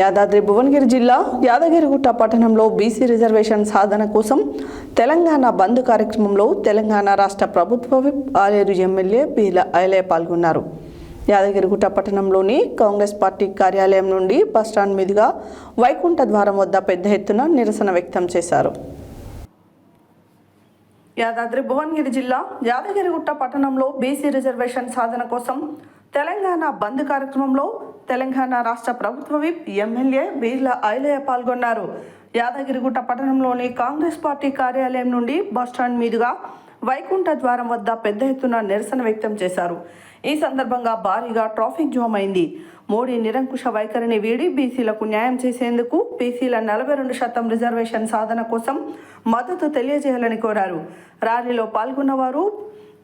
యాదాద్రి భువనగిరి జిల్లా యాదగిరిగుట్ట పట్టణంలో BC reservation సాధన కోసం తెలంగాణ బంద్ కార్యక్రమంలో తెలంగాణ రాష్ట్ర ప్రభుత్వ విప్ ఆలేరు ఎమ్మెల్యే బీల ఐలే పాల్గొన్నారు. యాదగిరిగుట్ట పట్టణంలోని కాంగ్రెస్ పార్టీ కార్యాలయం నుండి బస్టాండ్ మీదుగా వైకుంఠ ద్వారం వద్ద పెద్ద ఎత్తున నిరసన వ్యక్తం చేశారు. యాదాద్రి భువనగిరి జిల్లా యాదగిరిగుట్ట పట్టణంలో బీసీ రిజర్వేషన్ సాధన కోసం తెలంగాణ బంద్ కార్యక్రమంలో తెలంగాణ రాష్ట్ర ప్రభుత్వ విప్ ఎమ్మెల్యే వీర్ల ఐలయ్య పాల్గొన్నారు. యాదగిరిగుట్ట పట్టణంలోని కాంగ్రెస్ పార్టీ కార్యాలయం నుండి బస్టాండ్ మీదుగా వైకుంఠ ద్వారం వద్ద పెద్ద ఎత్తున నిరసన వ్యక్తం చేశారు. ఈ సందర్భంగా భారీగా ట్రాఫిక్ జామ్ అయింది. మోడీ నిరంకుశ వైఖరిని వీడి బీసీలకు న్యాయం చేసేందుకు బీసీల నలభై రెండు శాతం రిజర్వేషన్ సాధన కోసం మద్దతు తెలియజేయాలని కోరారు. ర్యాలీలో పాల్గొన్నవారు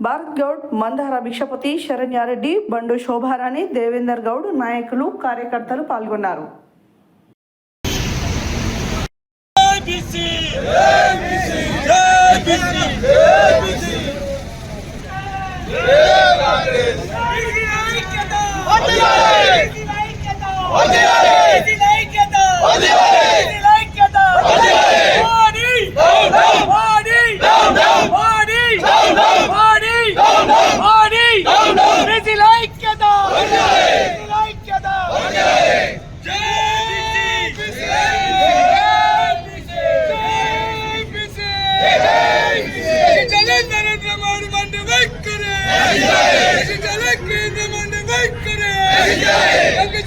భారత్ గౌడ్ మందార భిక్షపతి శరణ్యారెడ్డి బండు శోభారాణి దేవేందర్ గౌడ్ నాయకులు కార్యకర్తలు పాల్గొన్నారు. ABC! ABC! ABC! Narendra Modi మండి వైఖరి చలే కేంద్ర మండి వైఖరి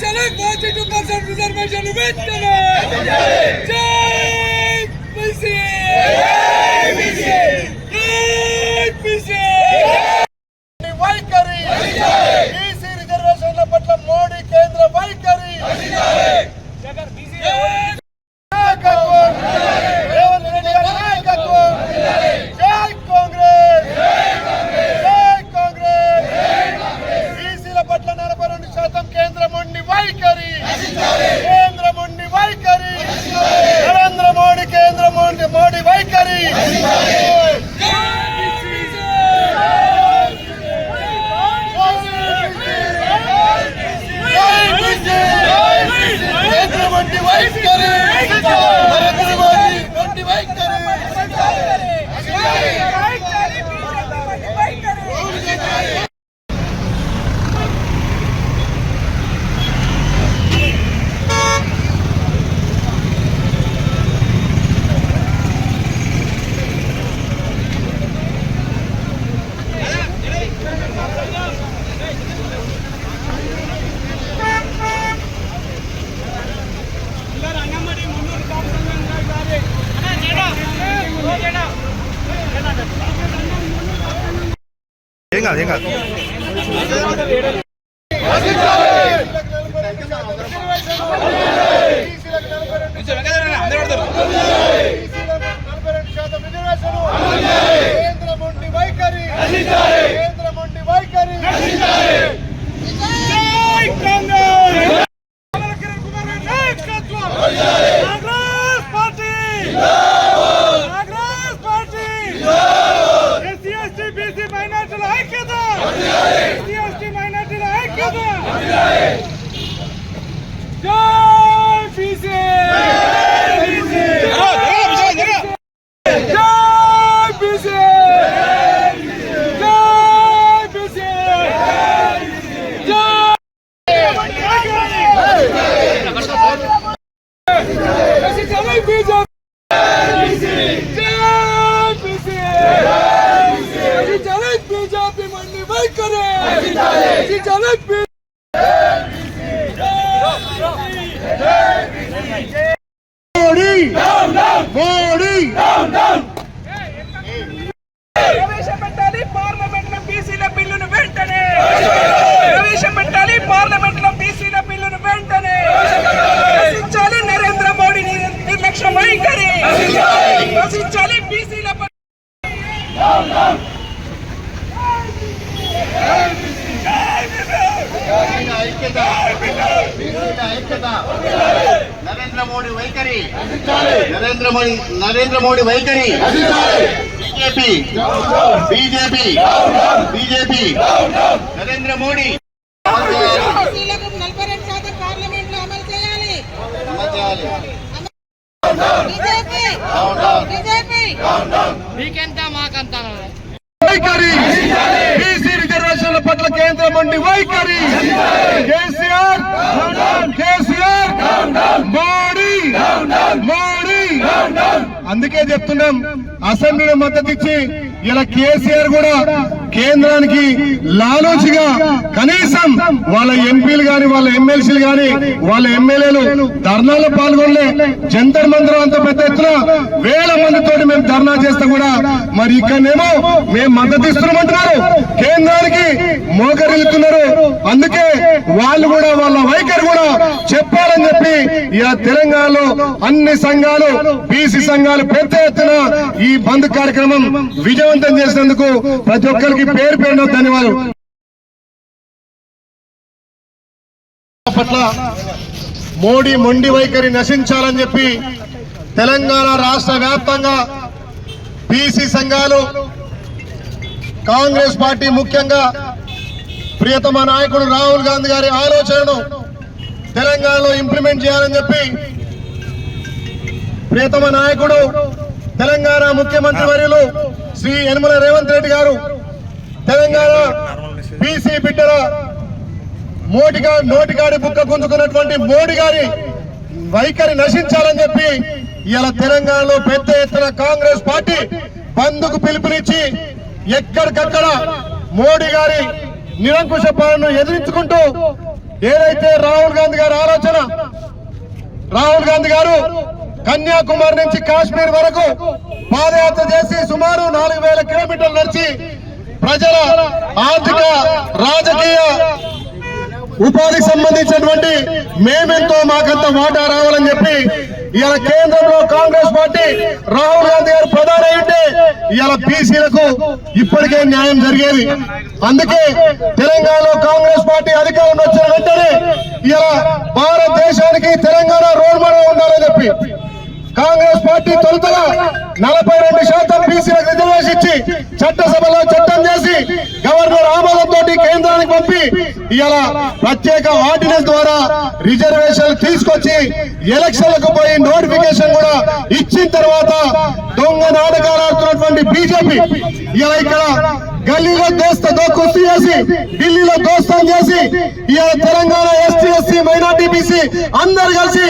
చలే ఫార్టీ టూ పర్సెంట్ రిజర్వేషన్ వెంటనే జై బీసీ జై బీసీ వైఖరి బీసీ రిజర్వేషన్ల పట్ల మోడీ కేంద్ర వైఖరి నాయకత్వం రేవంత్ రెడ్డి గారి నాయకత్వం జై కాంగ్రెస్ జై కాంగ్రెస్ బీసీల పట్ల నలభై రెండు శాతం కేంద్రం ఉండి వైఖరి కేంద్రం ఉండి వైఖరి నరేంద్ర మోడీ కేంద్రం ఉండి మోడీ వైఖరి కేంద్ర మండి కాదు ఏం కాదు కేంద్ర మొండి వైఖరి కేంద్ర మొండి వైఖరి జై కాంగ్రెస్ కిరణ్ కుమార్ రెడ్డి నాయకత్వం Congress party Congress party SC ST BC మైనార్టీల ఐక్యత ఎస్సీ ఎస్టీ మైనార్టీల ఐక్యత జై బీసీ జై బీసీ జై బీసీ జై బీజేపీ మండి వైఖరి బీజేపీ మోడీ మోడీ ప్రవేశపెట్టాలి పార్లమెంట్లో బీసీల బిల్లును వెంటనే ప్రవేశపెట్టాలి పార్లమెంట్లో బీసీల బిల్లును వెంటనే రచించాలి నరేంద్ర మోడీ నిర్- నిర్లక్ష్య వైఖరి రచించాలి బీసీల ప- ఐక్యత ఐక్యత. నరేంద్ర మోడీ వైఖరి. నరేంద్ర మోడీ నరేంద్ర మోడీ వైఖరి. BJP BJP BJP. Narendra Modi. BJP BJP. వైఖరి. కేంద్రం వైఖరి. కేసీఆర్ కేసీఆర్ మోడీ మోడీ. అందుకే చెప్తున్నాం అసెంబ్లీలో మద్దతు ఇచ్చి ఇలా కేసీఆర్ కూడా కేంద్రానికి లాలోచిగా కనీసం వాళ్ళ ఎంపీలు గాని వాళ్ళ ఎమ్మెల్సీలు గాని వాళ్ళ ఎమ్మెల్యేలు ధర్నాలో పాల్గొనలే. జంతర్ మందిరం అంత పెద్ద ఎత్తున వేల మందితోటి మేము ధర్నా చేస్తే కూడా మరి ఇక్కడనేమో మేము మద్దతు ఇస్తున్నామంటున్నారు కేంద్రానికి మోకరిల్లుతున్నారు. అందుకే వాళ్ళు కూడా వాళ్ళ వైఖరి కూడా చెప్పాలని చెప్పి ఇలా తెలంగాణలో అన్ని సంఘాలు బీసీ సంఘాలు పెద్ద ఎత్తున ఈ బంద్ కార్యక్రమం విజయవంతం చేసినందుకు ప్రతి ఒక్కరికి పేరు పేరున ధన్యవాదాలు. పట్ల మోడీ మొండి వైఖరి నశించాలని చెప్పి తెలంగాణ రాష్ట్ర వ్యాప్తంగా బీసీ సంఘాలు కాంగ్రెస్ పార్టీ ముఖ్యంగా ప్రియతమ నాయకుడు రాహుల్ గాంధీ గారి ఆలోచనను తెలంగాణలో ఇంప్లిమెంట్ చేయాలని చెప్పి ప్రియతమ నాయకుడు తెలంగాణ ముఖ్యమంత్రి వర్యులు శ్రీ యనమల రేవంత్ రెడ్డి గారు తెలంగాణ బీసీ బిడ్డల మోటిగా నోటిగాడి బుక్క గుంజుకున్నటువంటి మోడీ గారి వైఖరి నశించాలని చెప్పి ఇలా తెలంగాణలో పెద్ద ఎత్తున కాంగ్రెస్ పార్టీ బంధుకు పిలుపునిచ్చి ఎక్కడికక్కడ మోడీ గారి నిరంకుశ పాలనను ఎదిరించుకుంటూ ఏదైతే రాహుల్ గాంధీ గారి ఆలోచన రాహుల్ గాంధీ గారు కన్యాకుమారి నుంచి కాశ్మీర్ వరకు పాదయాత్ర చేసి సుమారు నాలుగు వేల కిలోమీటర్లు నడిచి ప్రజల ఆర్థిక రాజకీయ ఉపాధికి సంబంధించినటువంటి మేమెంతో మాకంత వాటా రావాలని చెప్పి ఇవాళ కేంద్రంలో కాంగ్రెస్ పార్టీ రాహుల్ గాంధీ గారు ప్రధాని ఉంటే ఇవాళ బీసీలకు ఇప్పటికే న్యాయం జరిగేది. అందుకే తెలంగాణలో కాంగ్రెస్ పార్టీ అధికారంలో వచ్చిన వెంటనే ఇలా భారతదేశానికి తెలంగాణ రోడ్ మోడల్ ఉండాలని చెప్పి కాంగ్రెస్ పార్టీ తొలుతగా నలభై రెండు శాతం బీసీలకు రిజర్వేషన్ ఇచ్చి చట్టసభలో చట్టం చేసి గవర్నర్ ఆమోదంతో కేంద్రానికి పంపి ఇలా ప్రత్యేక ఆర్డినెన్స్ ద్వారా రిజర్వేషన్ తీసుకొచ్చి ఎలక్షన్లకు పోయి నోటిఫికేషన్ కూడా ఇచ్చిన తర్వాత దొంగ నాటకాలు ఆడుతున్నటువంటి బీజేపీ ఇలా ఇక్కడ గల్లీలో దోస్త దో కుస్తీ చేసి ఢిల్లీలో దోస్తం చేసి ఇవాళ Telangana ST SC minority BC అందరు కలిసి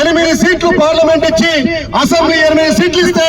ఎనిమిది సీట్లు పార్లమెంట్ ఇచ్చి అసెంబ్లీ ఎనిమిది సీట్లు ఇస్తే